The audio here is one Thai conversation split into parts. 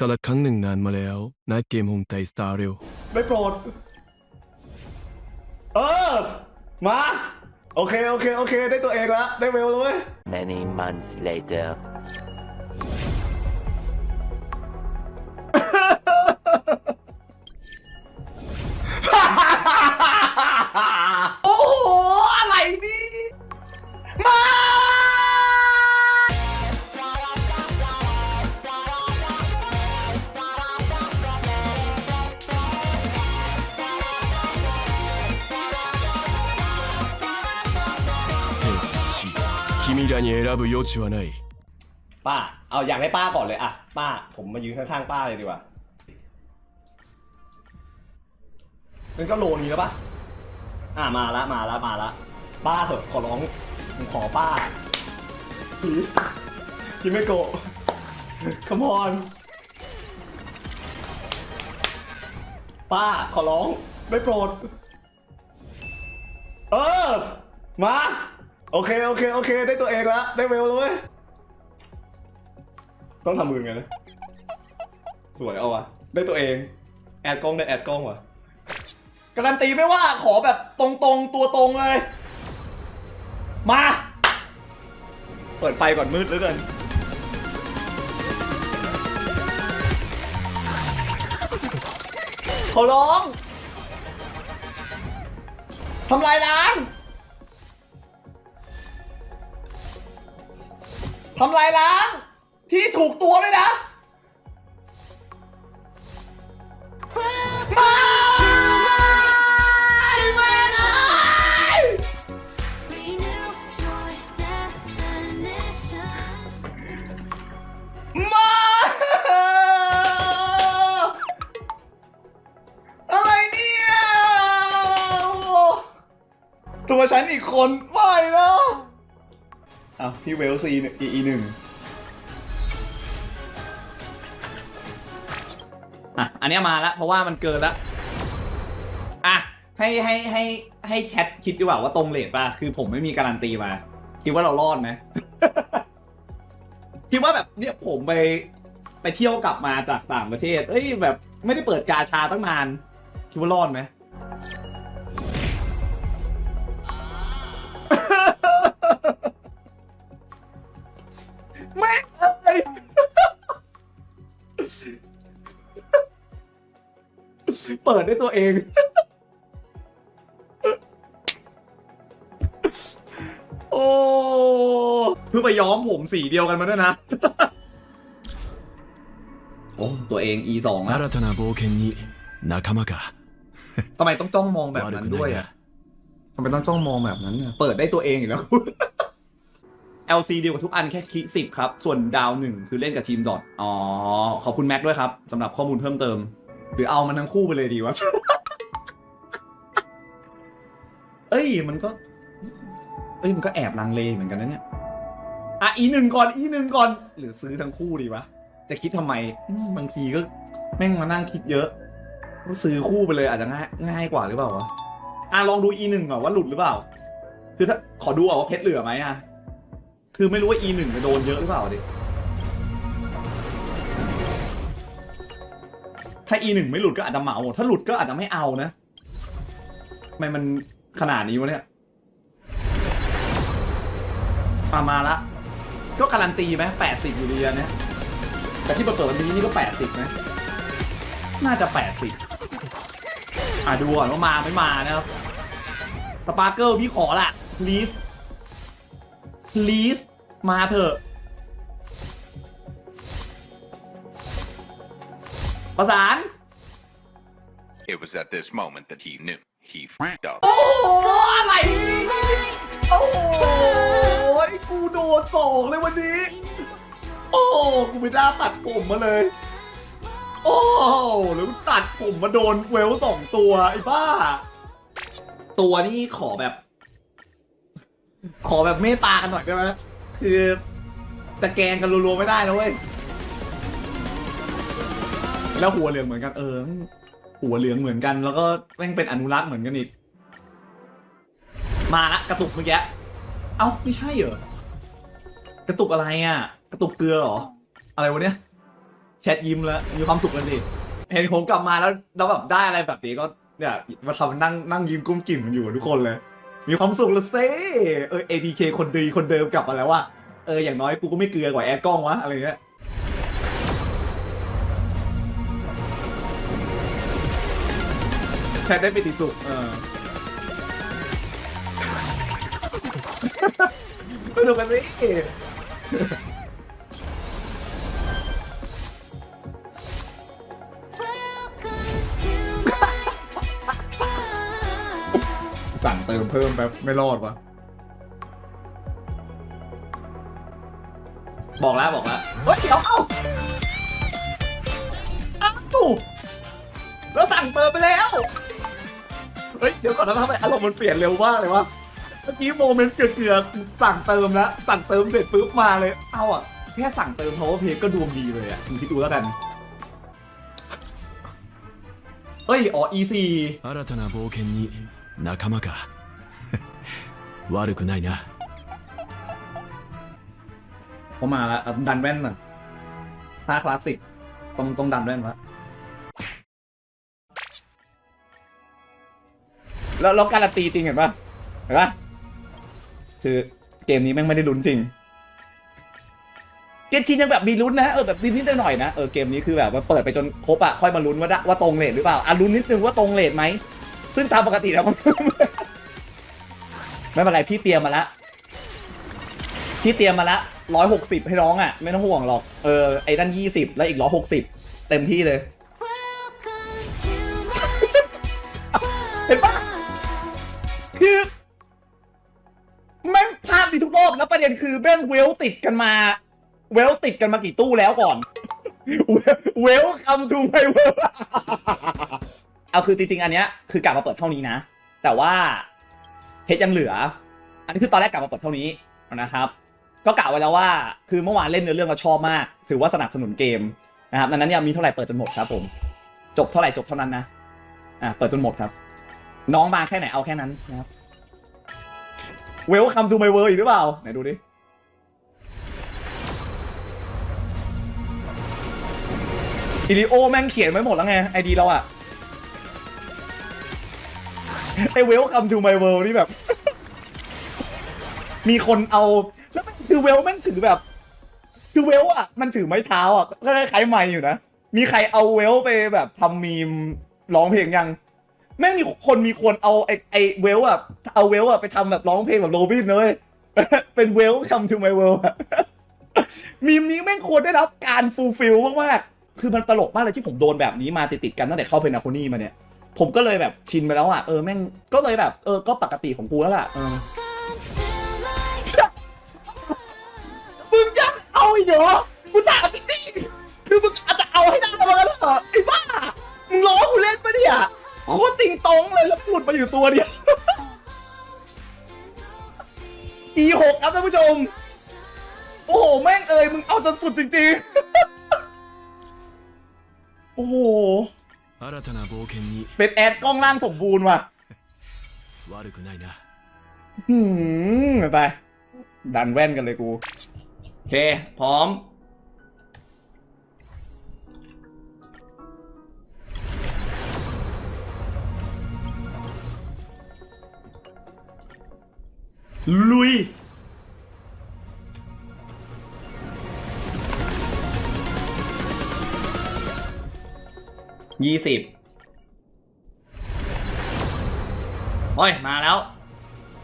กาลครั้งหนึ่งนานมาแล้วณเกมโฮมไตสตาร์เร็วได้โปรด เออ มา โอเค โอเค โอเค ได้ตัวเองละ ได้เวลเลย Many months later. 君らに選ぶ余地はない ป้า เอาอยากได้ป้าก่อนเลยอะป้า ผมมายืนข้างๆป้าเลยดีกว่างั้นก็โลนี้แล้วปะอ่ามาละมาละมาละป้าเถอะขอร้องผมขอป้า please คิไม่โกะ come on ป้าขอร้องได้โปรด เออ มา โอเคโอเคโอเค ได้ตัวเองละได้เวลเลยต้องทำมือไงนะสวยเอาวะได้ตัวเอง แอดกล้องได้แอดกล้องวะการันตีไม่ว่าขอแบบตรงๆตัวตรงเลย มา เปิดไฟก่อนมืดเหลือเกินขอร้องทำลายล้าง ทำลายล้าง ที่ถูกตัวด้วยนะม่ไม่ได้ Renew your definition. ม่อะไรเนี่ยตัวฉันอีกคน พี่เวลซีอีอีหนึ่งอะ อันเนี้ยมาแล้วเพราะว่ามันเกินแล้วอะ ให้ให้ให้ให้แชทคิดดีกว่าว่าตรงเลทป่ะ คือผมไม่มีการันตีมา คิดว่าเรารอดไหม คิดว่าแบบเนี่ยผมไปไปเที่ยวกลับมาจากต่างประเทศ เอ้ยแบบไม่ได้เปิดกาชาตั้งนาน คิดว่ารอดไหม เปิดด้วยตัวเอง โอ้เพิ่งไปย้อมผมสีเดียวกันมาด้วยนะ โอ้ ตัวเอง e สองแล้ว 新たな冒険に仲間か ทำไมต้องจ้องมองแบบนั้นด้วยอ่ะทำไมต้องจ้องมองแบบนั้นอ่ะเปิดได้ตัวเองอยู่แล้ว LC เดียวกับทุกอันแค่คลิกสิบครับ ส่วนดาวหนึ่งคือเล่นกับทีมดอทอ๋อ ขอบคุณแม็กด้วยครับสำหรับข้อมูลเพิ่มเติม หรือเอามันทั้งคู่ไปเลยดีวะ เอ้ยมันก็ เอ้ยมันก็แอบลังเลเหมือนกันนะเนี่ย อะอีหนึ่งก่อนอีหนึ่งก่อน หรือซื้อทั้งคู่ดีวะ จะคิดทำไมอืมบางทีก็แม่งมานั่งคิดเยอะก็ซื้อคู่ไปเลยอาจจะง่ายง่ายกว่าหรือเปล่าวะ อะลองดู e หนึ่งก่อนว่าหลุดหรือเปล่า คือถ้าขอดูอะว่าเพชรเหลือไหมอะ คือไม่รู้ว่า e หนึ่งจะโดนเยอะหรือเปล่าดิ ถ้า e หนึ่งไม่หลุดก็อาจจะเหมาหมดถ้าหลุดก็อาจจะไม่เอานะทำไมมันขนาดนี้วะเนี่ยมามาละ ก็การันตีไหมแปดสิบอยู่ดีอันเนี้ยแต่ที่เปิดเปิดวันนี้นี่ก็แปดสิบนะ น่าจะแปดสิบอะดูก่อนว่ามาไม่มานะครับสปาร์เกิลพี่ขอละ please please มาเถอะ ประสาน It was at this moment that he knew he f***ed up. โอ้โหอะไร โอ้โหกูโดนสองเลยวันนี้ โอ้กูไม่น่าตัดผมมาเลย โอ้หรือตัดผมมาโดนเวลสองตัวไอ้บ้า ตัวนี่ขอแบบ ขอแบบเมตตากันหน่อยได้ไหมคือจะแกล้งกันรัวๆไม่ได้นะเว้ย แล้วหัวเหลืองเหมือนกันเออหัวเหลืองเหมือนกัน แล้วก็แม่งเป็นอนุรักษ์เหมือนกันอีก มาละกระตุกเมื่อกี้เอ้าไม่ใช่เหรอกระตุกอะไรอะ กระตุกเกลือเหรอ อะไรวะเนี่ยแชทยิ้มแล้วมีความสุขกันดิเห็นผมกลับมาแล้วเราแบบได้อะไรแบบนี้ก็เนี่ยมาทำนั่งนั่งยิ้มกุ้มกิ่มกันอยู่ทุกคนเลย มีความสุขละเซ่เออ ATK คนดีคนเดิมกลับมาแล้วว่าเอออย่างน้อยกูก็ไม่เกลือกว่าแอดกล้องวะอะไรเงี้ย แชทได้ปิติสุขเออไปดูกันสิ Welcome to my world. สั่งเติมเพิ่มแป๊บไม่รอดวะบอกแล้วบอกแล้วเฮ้ยเดี๋ยวเอ้าเอ้าแล้วสั่งเติมไปแล้ว เฮ้ยเดี๋ยวก่อนนะทำไมอารมณ์มันเปลี่ยนเร็วมากเลยวะเมื่อกี้โมเมนต์เกลือๆสั่งเติมแล้วสั่งเติมเสร็จปุ๊บมาเลย เอ้าอ่ะแค่สั่งเติม power play ก็ดวงดีเลยอ่ะมึงคิดดูแล้วกันเฮ้ยอ๋อ EC 新たな冒険に仲間か悪くないな เขามาแล้วเอาดันแว่นน่ะถ้าคลาสสิกต้องต้องดันแว่นวะ แล้วแล้วการันตีจริงเห็นปะเห็นปะคือเกมนี้แม่งไม่ได้ลุ้นจริง เกมชินยังแบบมีลุ้นนะเออแบบนิดๆหน่อยๆนะเออเกมนี้คือแบบว่าเปิดไปจนครบอะค่อยมาลุ้นว่าได้ว่าตรงเลทหรือเปล่าอะลุ้นนิดนึงว่าตรงเลทไหมซึ่งตามปกติแล้วมัน ไม่เป็นไรพี่เตรียมมาล้วพี่เตรียมมาละร้อยหกสิบให้น้องอะ ไม่ต้องห่วงหรอก เออไอ้นั่นยี่สิบแล้วอีกร้อยหกสิบเต็มที่เลย ประเด็นคือแม่งเวลติดกันมา เวลติดกันมากี่ตู้แล้วก่อน เวลคำทูไมเวลเอาคือจริงๆ อันเนี้ยคือกลับมาเปิดเท่านี้นะ แต่ว่าเพชรยังเหลือ อันนี้คือตอนแรกกลับมาเปิดเท่านี้นะครับ ก็กล่าวไว้แล้วว่า คือเมื่อวานเล่นเนื้อเรื่องก็ชอบมาก ถือว่าสนับสนุนเกมนะครับดังนั้นเนี่ยมีเท่าไหร่เปิดจนหมดครับผมจบเท่าไหร่จบเท่านั้นนะอะเปิดจนหมดครับ น้องมาแค่ไหนเอาแค่นั้นนะครับ เวลคัมทูไมเวิร์อีกหรือเปล่า ไหนดูดิอิริโอแม่งเขียนไว้หมดแล้วไง ไอดีเราอะไอเวลคัมทูไมเวิร์นี่แบบ มีคนเอา แล้วมันคือเวลแม่งถือแบบ คือเวลอะมันถือไม้เท้าอะก็คล้ายๆไม้อยู่นะ มีใครเอาเวลไปแบบทำมีมร้องเพลงยัง แม่งมีคนมีคนเอาไอไอเวลอะเอาเวลอะไปทำแบบร้องเพลงแบบโรบินเลย เป็นเวลคัมทูไมเวลอะมีมนี้แม่งควรได้รับการฟูลฟิลมากๆ คือมันตลกมากเลยที่ผมโดนแบบนี้มาติดๆกันตั้งแต่เข้าเป็นนาโคนี่มาเนี่ย ผมก็เลยแบบชินไปแล้วอะ เออแม่งก็เลยแบบเออก็ปกติของกูแล้วล่ะเออมึงยังเอาอีกเหรอกูถามจริงๆคือมึงอาจจะเอาให้ได้มาแล้วเหรอไอ้บ้ามึงล้อกูเล่นปะเนี่ย โคตรติงตองเลยแล้วหลุดมาอยู่ตัวเดียว E6 ครับท่านผู้ชม โอ้โห แม่งเอ่ยมึงเอาจนสุดจริงๆ โอ้โหเป็นแอดกล้องล่างสมบูรณ์ว่ะหืมไป ดันแว่นกันเลยกู โอเค พร้อม ลุย ยี่สิบโอ้ย มาแล้ว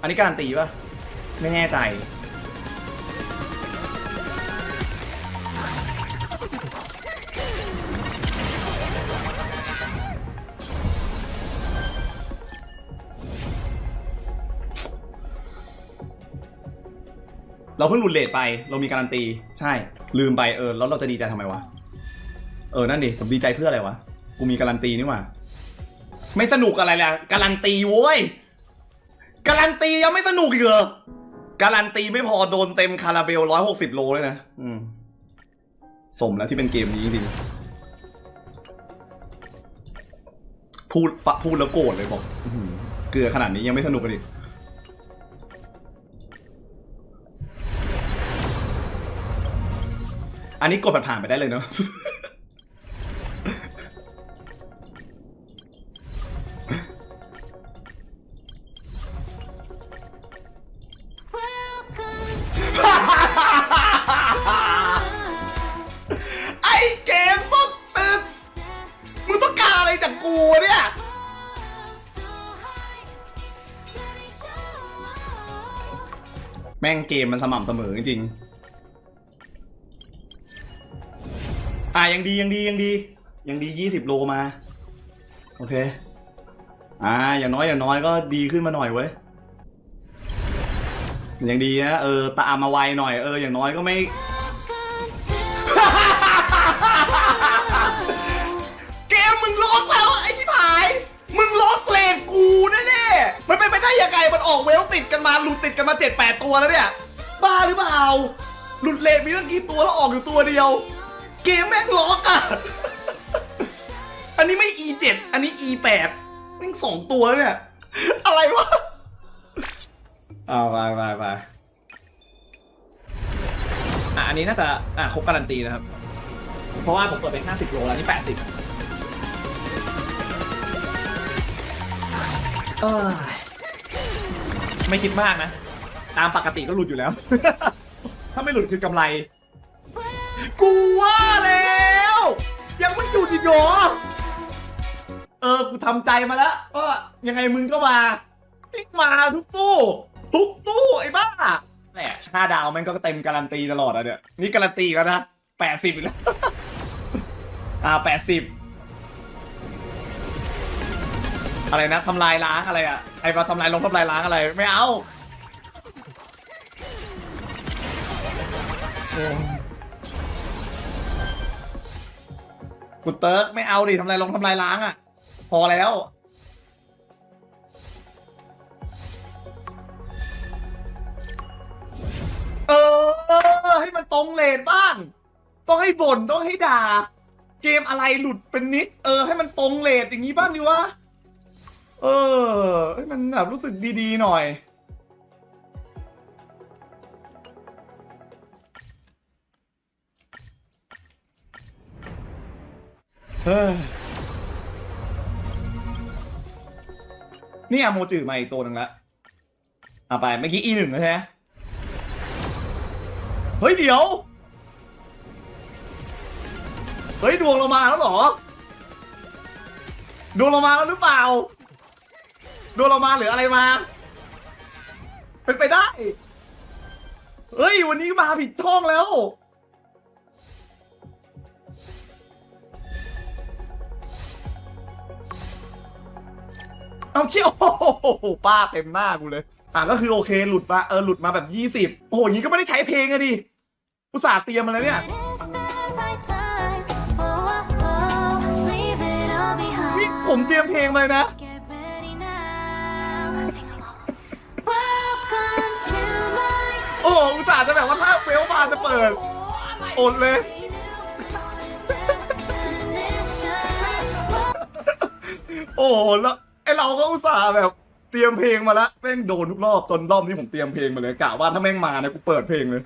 อันนี้การันตีป่ะ ไม่แน่ใจ เราเพิ่งหลุดเลทไป เรามีการันตี ใช่ ลืมไปเออแล้วเราจะดีใจทำไมวะ เออนั่นดิผมดีใจเพื่ออะไรวะ กูมีการันตีนี่หว่า ไม่สนุกอะไรละการันตีโว้ย การันตียังไม่สนุกอีกเหรอการันตีไม่พอโดนเต็มคาราเบลร้อยหกสิบโลเลยนะอืมสมแล้วที่เป็นเกมนี้จริงๆพูดฟะพูดแล้วโกรธเลยบอกอเกลือขนาดนี้ยังไม่สนุกเลย อันนี้กดผ่านไปได้เลยเนาะไอเกมตึก มึงต้องการอะไรจากกูเนี่ย แม่งเกมมันสม่ำเสมอจริง อะยังดียังดียังดี ยังดียี่สิบโลมา โอเค อ่า อย่างน้อยอย่างน้อยก็ดีขึ้นมาหน่อยเว้ยยังดีนะเออตามมาไวหน่อยเอออย่างน้อยก็ไม่ เกมมึงล็อกแล้วไอชิบหาย มึงล็อกเลนกูแน่ๆมันเป็นไปได้ยังไงมันออกเวลติดกันมาหลุดติดกันมาเจ็ดแปดตัวแล้วเนี่ย บ้าหรือเปล่า หลุดเลนมีตั้งกี่ตัวแล้วออกอยู่ตัวเดียว เกมแม่งล็อกอะ อันนี้ไม่ E7 อันนี้ E8 แม่งสองตัวเนี่ย อะไรวะ เอาไปไปไปอะอันนี้น่าจะอะครบการันตีนะครับ เพราะว่าผมเปิดเป็น50 โลแล้วนี่ 80เอ้ยไม่คิดมากนะ ตามปกติก็หลุดอยู่แล้ว ถ้าไม่หลุดคือกำไร กูว่าแล้ว ยังไม่หยุดอีกเหรอ เออ กูทำใจมาแล้วว่ายังไงมึงก็มาอีกมาทุกตู้ ทุกตู้ไอ้บ้าแหละห้าดาวแมันก็เต็มการันตีตลอดอะเนี่ย นี่การันตีแล้วนะแปดสิบแล้ว อ่าแปดสิบอะไรนะทำลายล้างอะไรอะไอ้มาทำลายลงทำลายล้างอะไร ไม่เอา คุณเติร์กไม่เอาดิทำลายลงทำลายล้างอะพอแล้ว เออ ให้มันตรงเลนบ้าง ต้องให้บ่นต้องให้ด่า เกมอะไรหลุดเป็นนิด เออ ให้มันตรงเลทอย่างนี้บ้างดิวะ เออ ให้มันแบบรู้สึกดีๆหน่อย นี่อะโมจือมาอีกตัวหนึ่งล้วเอาไปเมื่อกี้ E หนึ่งใช่ไหมเฮ้ยเดี๋ยว เฮ้ยดวงเรามาแล้วหรอ ดวงเรามาแล้วหรือเปล่า ดวงเรามาหรืออะไรมา เป็นไปได้ เฮ้ยวันนี้มาผิดช่องแล้ว เอาเชี่ยวโอ้โหป้าเต็มหน้ากูเลย อะก็คือโอเคหลุดมาเออหลุดมาแบบยี่สิบโอ้โหอย่างนี้ก็ไม่ได้ใช้เพลงอะดิอุตส่าห์เตรียมมาแล้วเนี่ย นี่ผมเตรียมเพลงมาเลยนะ โอ้โหอุตส่าห์จะแบบว่าถ้าเวลมาจะเปิดอดเลย โอ้โหแล้ว ไอเราก็อุตส่าห์แบบเตรียมเพลงมาแล้วแม่งโดนทุกรอบจนรอบนี้ผมเตรียมเพลงมาเลยกะว่าถ้าแม่งมาเนี่ยกูเปิดเพลงเลย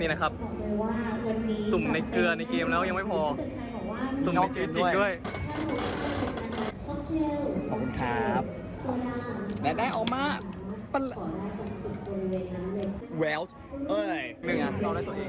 นี่นะครับ สุ่มในเกลือในเกมแล้วยังไม่พอ สุ่มในชีวิตจริงด้วย ขอบคุณครับ และได้ออกมาปันแวลเอ้ยหนึ่งอะเราได้ตัวเอง